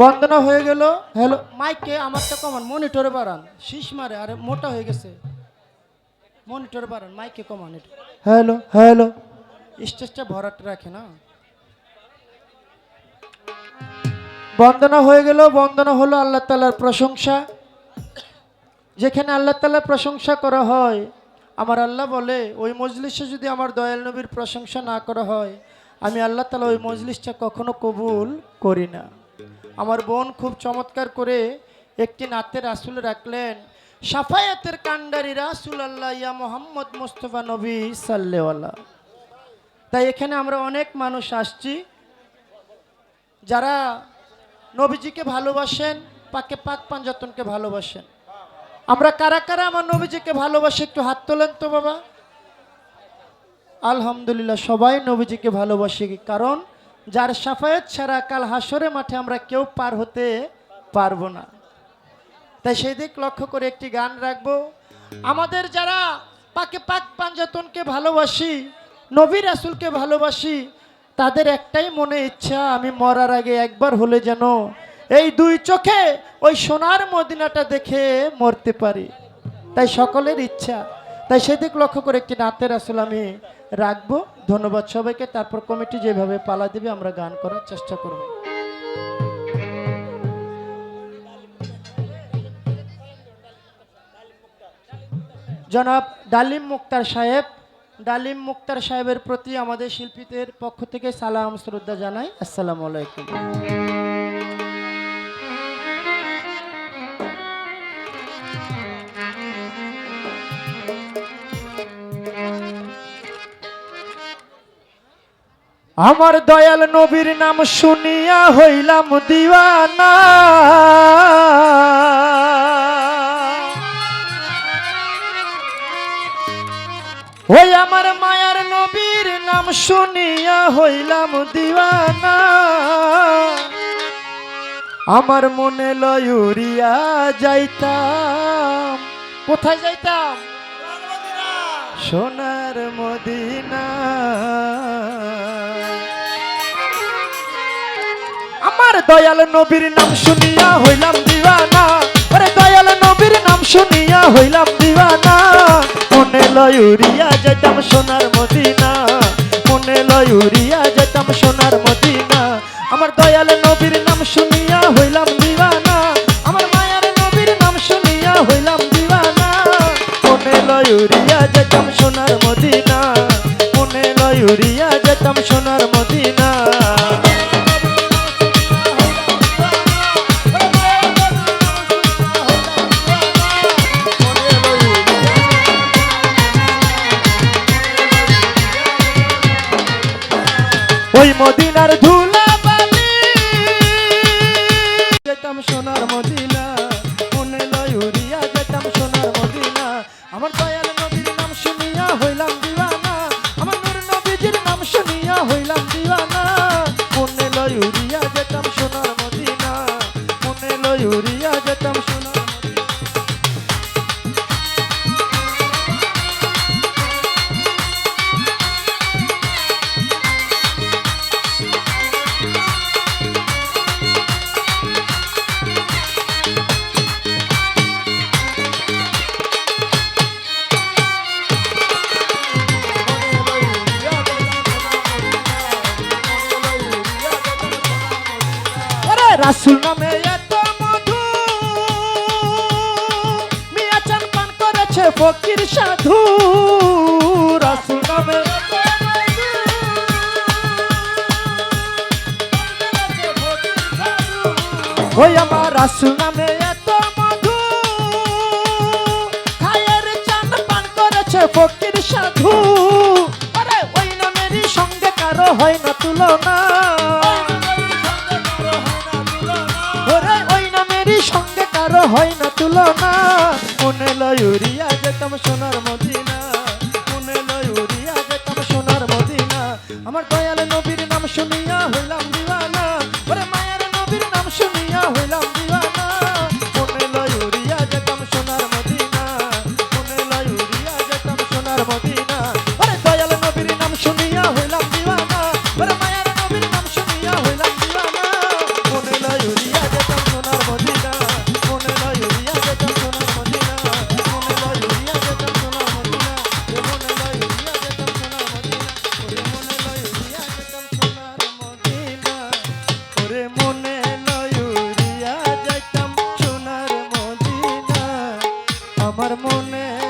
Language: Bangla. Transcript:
বন্দনা হয়ে গেল। হ্যালো। মাইকে আমারটা কমান মনিটরে বাড়ান। শীষ মারে আরে মোটা হয়ে গেছে। মনিটরে বাড়ান মাইকে কমান এটা হ্যালো হ্যালো। স্টেজটা ভরাট রাখে না। বন্দনা হয়ে গেল বন্দনা হলো আল্লাহ তালার প্রশংসা। যেখানে আল্লাহ তালার প্রশংসা করা হয় আমার আল্লাহ বলে ওই মজলিসে যদি আমার দয়াল নবীর প্রশংসা না করা হয় আমি আল্লাহ তালা ওই মজলিসটা কখনো কবুল করি না। আমার বোন খুব চমৎকার করে একটি নাতের আসুল রাখলেন, সাফায়াতের কান্ডারি রাসুল আল্লাহ ইয়া মোহাম্মদ মুস্তফা নবী সাল্লেওয়ালা তাই এখানে আমরা অনেক মানুষ আসছি, যারা নবীজিকে ভালোবাসেন, পাকে পাক পাঞ্জাতনকে ভালোবাসেন। আমরা কারা কারা আমার নবীজিকে ভালোবাসি একটু হাত তোলেন তো বাবা। আলহামদুলিল্লাহ সবাই নবীজিকে ভালোবাসি, কারণ যার সাফায়াত ছাড়া কাল হাসরে মাঠে আমরা কেউ পার হতে পারব না। তাই সেই দিক লক্ষ্য করে একটি গান রাখব। আমাদের যারা পাকে পাক পাঞ্জাতনকে ভালোবাসি, নবী রাসুলকে ভালোবাসি, তাদের একটাই মনে ইচ্ছা, আমি মরার আগে একবার হলে যেন এই দুই চোখে ওই সোনার মদিনাটা দেখে মরতে পারি। তাই সকলের ইচ্ছা। তাই সেদিক লক্ষ্য করে একটি নাতের আসলে আমি রাখব। ধন্যবাদ সবাইকে। তারপর কমিটি যেভাবে পালা দেবে, আমরা গান করার চেষ্টা করব। জনাব ডালিম মুক্তার সাহেব, ডালিম মুক্তার সাহেবের প্রতি আমাদের শিল্পীদের পক্ষ থেকে সালাম, শ্রদ্ধা জানাই। আসসালামু আলাইকুম। আমার দয়াল নবীর নাম শুনিয়া হইলাম দিওয়ানা। ওই আমার মায়ার নবীর নাম শুনিয়া হইলাম দিওয়ানা। আমার মনে লয়ুরিয়া যাইতাম। কোথায় যাইতাম? সোনার মদিনা। আমার দয়াল নবীর নাম শুনিয়া হইলাম দিওয়ানা। ওরে দয়াল নবীর নাম শুনিয়া হইলাম দিওয়ানা। মনে লয়ুরিয়া যেতাম সোনার মদিনা। মনে লয়ুরিয়া যেতাম সোনার মদিনা। আমার দয়াল নবীর নাম শুনিয়া হইলাম দিওয়ানা। আমার মায়ার নবীর নাম শুনিয়া হইলাম দিওয়ানা। মনে লয়ুরিয়া যেতাম সোনার মদিনা। মনে লয়ুরিয়া যেতাম সোনার মদিনা। মদিনার ধুলা বালি যেতাম সোনার রাসুল নামে এত মধু। মিয়া চান করেছে ফকির সাধু। রাসুল নামে ওই আমার রাসুল নামে এত মধু। খায়ের চান পান করেছে ফকির সাধু। আরে ওই নামেরই সঙ্গে কারও হয় না তুলনা। হয় না তুলনা। মনে লয়ুরিয়া তম সোনার মদিনা। মনে লয়ুরিয়া যেতাম সোনার মদিনা। আমার हमार मन